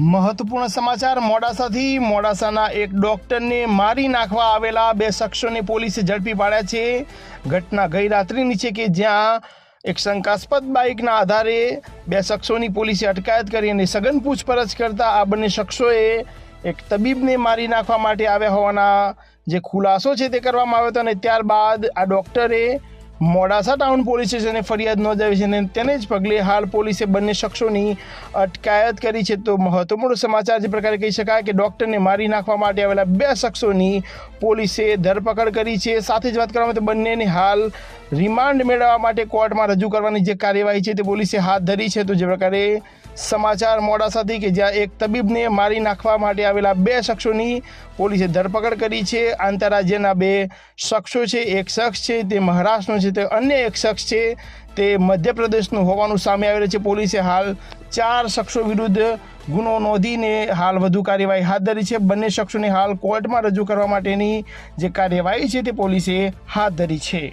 મહત્વપૂર્ણ સમાચાર મોડાસાથી. મોડાસાના એક ડોક્ટરને મારી નાખવા આવેલા બે શખ્સોને પોલીસે ઝડપી પાડ્યા છે. ઘટના ગઈ રાત્રિની છે કે જ્યાં એક શંકાસ્પદ બાઇકના આધારે બે શખ્સોની પોલીસે અટકાયત કરી અને સઘન પૂછપરછ કરતા આ બંને શખ્સોએ એક તબીબને મારી નાખવા માટે આવ્યા હોવાના જે ખુલાસો છે તે કરવામાં આવ્યો હતો અને ત્યારબાદ આ ડોક્ટરે મોડાસા ટાઉન પોલીસ સ્ટેશને ફરિયાદ નોંધાવી છે અને તેને જ પગલે હાલ પોલીસે બંને શખ્સોની અટકાયત કરી છે. તો મહત્વપૂર્ણ સમાચાર જે પ્રકારે કહી શકાય કે ડૉક્ટરને મારી નાખવા માટે આવેલા બે શખ્સોની પોલીસે ધરપકડ કરી છે. સાથે જ વાત કરવામાં તો બંનેને હાલ રિમાન્ડ મેળવવા માટે કોર્ટમાં રજૂ કરવાની જે કાર્યવાહી છે તે પોલીસે હાથ ધરી છે. તો જે પ્રકારે સમાચાર મોડાસાથી કે જ્યાં એક તબીબને મારી નાખવા માટે આવેલા બે શખ્સોની પોલીસે ધરપકડ કરી છે. આંતરરાજ્યના બે શખ્સો છે, એક શખ્સ છે, તે મહારાષ્ટ્રનો છે, તે અન્ય એક શખ્સ છે, તે મધ્યપ્રદેશનું હોવાનું સામે આવેલું છે. પોલીસે હાલ ચાર શખ્સો વિરુદ્ધ ગુનો નોંધીને હાલ વધુ કાર્યવાહી હાથ ધરી છે. બંને શખ્સોને હાલ કોર્ટમાં રજૂ કરવા માટેની જે કાર્યવાહી છે તે પોલીસે હાથ ધરી છે.